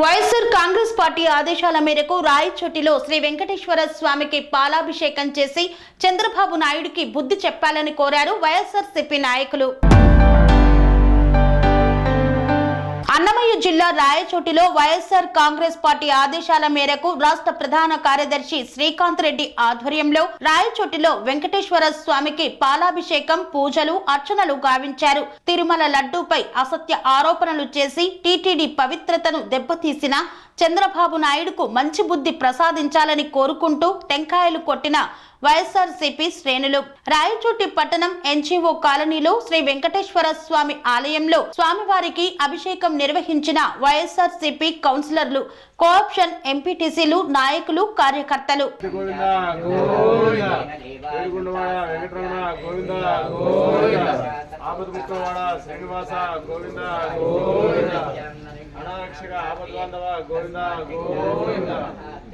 YSR Congress party ఆదేశాల మేరకు రాయచోటిలో శ్రీ వెంకటేశ్వర స్వామికి పాలాభిషేకం చేసి చంద్రబాబు నాయుడికి బుద్ధి చెప్పాలని కోరారు వైఎస్ఆర్ సిపి నాయకులు. అన్నమయ్య జిల్లా రాయచోటిలో వైఎస్ఆర్ కాంగ్రెస్ పార్టీ ఆదేశాల మేరకు రాష్ట్ర ప్రధాన కార్యదర్శి శ్రీకాంత్ రెడ్డి ఆధ్వర్యంలో రాయచోటిలో వెంకటేశ్వర స్వామికి పాలాభిషేకం పూజలు అర్చనలు గావించారు. తిరుమల లడ్డూపై అసత్య ఆరోపణలు చేసి టీటీడీ పవిత్రతను దెబ్బతీసిన చంద్రబాబు నాయుడుకు మంచి బుద్ధి ప్రసాదించాలని కోరుకుంటూ టెంకాయలు కొట్టిన వైఎస్ఆర్సీపీ శ్రేణులు. రాయచోటి పట్టణం ఎన్జీఓ కాలనీలో శ్రీ వెంకటేశ్వర స్వామి ఆలయంలో స్వామివారికి అభిషేకం నిర్వహించిన వైఎస్ఆర్సీపీ కౌన్సిలర్లు కోఆప్షన్ ఎంపీటీసీలు నాయకులు కార్యకర్తలు. శ్రీనివాస గోవింద గోవింద. గోవింద గోవింద.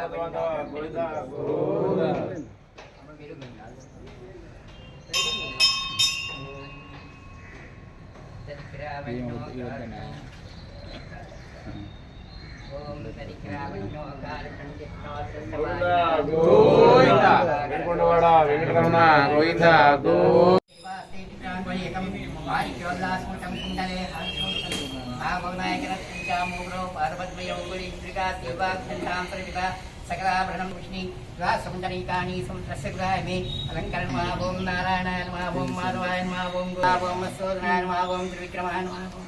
వెంకటరమణ గోవింద గోవింద అనాక్షక ఆపద్బాంధవ గోవింద గోవింద గోవింద గోవింద వెంకటరమణ వెంకటరమణ గోవింద సకలాభరణం విష్ణి సముదరీకాని సముద్రస్య గృహామి అలంకరణ మా ఓం నారాయణాయ నమః ఓం మాధవాయ నమః ఓం ఓం మత్సోదరాయ నమః ఓం త్రివిక్రమాయ నమః ఓం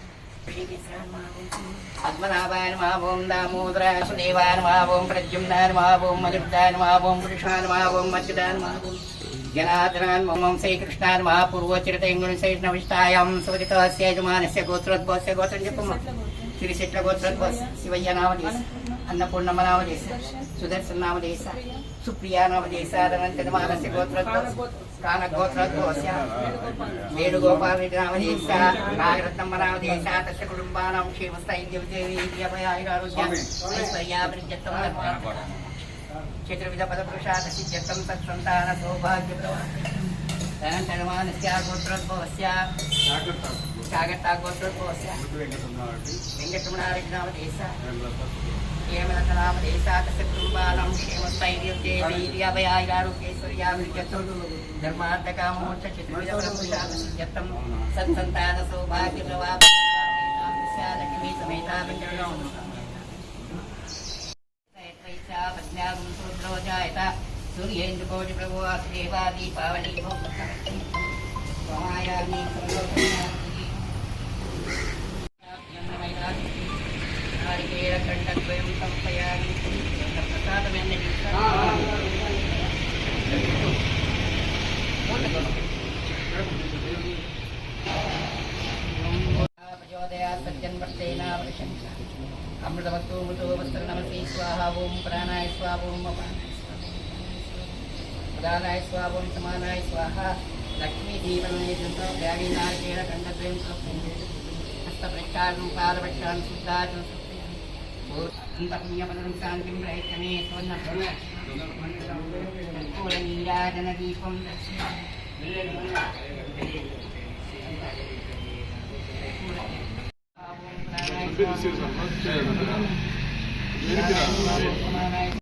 పద్మనాభాయ నమః ఓం దామోదరాయ సుదేవాయ నమః ఓం ప్రద్యుమ్నాయ నమః ఓం మధుర్దాయ నమః ఓం పురుషాయ నమః ఓం మధ్యుదాయ నమః ఓం జనార్దనాన్ మమం శ్రీకృష్ణాయ నమః సువరితస్య యజమానస్య గోత్రోద్భవస్య గోత్రం చెప్పమ్మ తిరిశెట్ల గోత్రోద్భవ శివయ్య నామదేశ అన్నపూర్ణమ్మ నామదేశ సుదర్శన నామదేశ సుప్రియా నామదేశ అనంతమానస్య గోత్రోద్భవస్ కాన గోత్రోద్భవస్య వేణుగోపాలరెడ్డి నామదేశ నాగరత్నమ్మ నామదేశ తస్య కుటుంబానాం ఐశ్వర్యాభివృద్ధ్యత్వం చతుర్విధ పదపురుషాద సిద్ధ్యత్వం తత్సంతాన సౌభాగ్య అనంతరమానస్య గోత్రోద్భవస్య కాగట్టా గోత్రోద్భవస్య వెంకటరమణారెడ్డి. తస్య కుటుంబానాం క్షేమస్థైర్యవిజయవీర్యభయాయురారోగ్యైశ్వర్యాభివృద్ధ్యత్వం ధర్మార్థకామోక్ష చతుర్విధ పదపురుషాద సిద్ధ్యత్వం ప్రచోదయాత్ సత్యన్వర్తేనావృషం మృతో వస్త్ర నమసి స్వాహ ఓం ప్రాణాయ స్వాహ ఓం అపానాయ ప్రధానాయ స్వాహ ఓం సమానాయ స్వాహ లక్ష్మీ జీవనాయ దంతో కండద్వయం హస్త పాదపక్షాలను empatnya penurunkan jumlah kami sunnah sunnah kurang indah dan lagi pun Bir şey sormak istiyorum. Yeni bir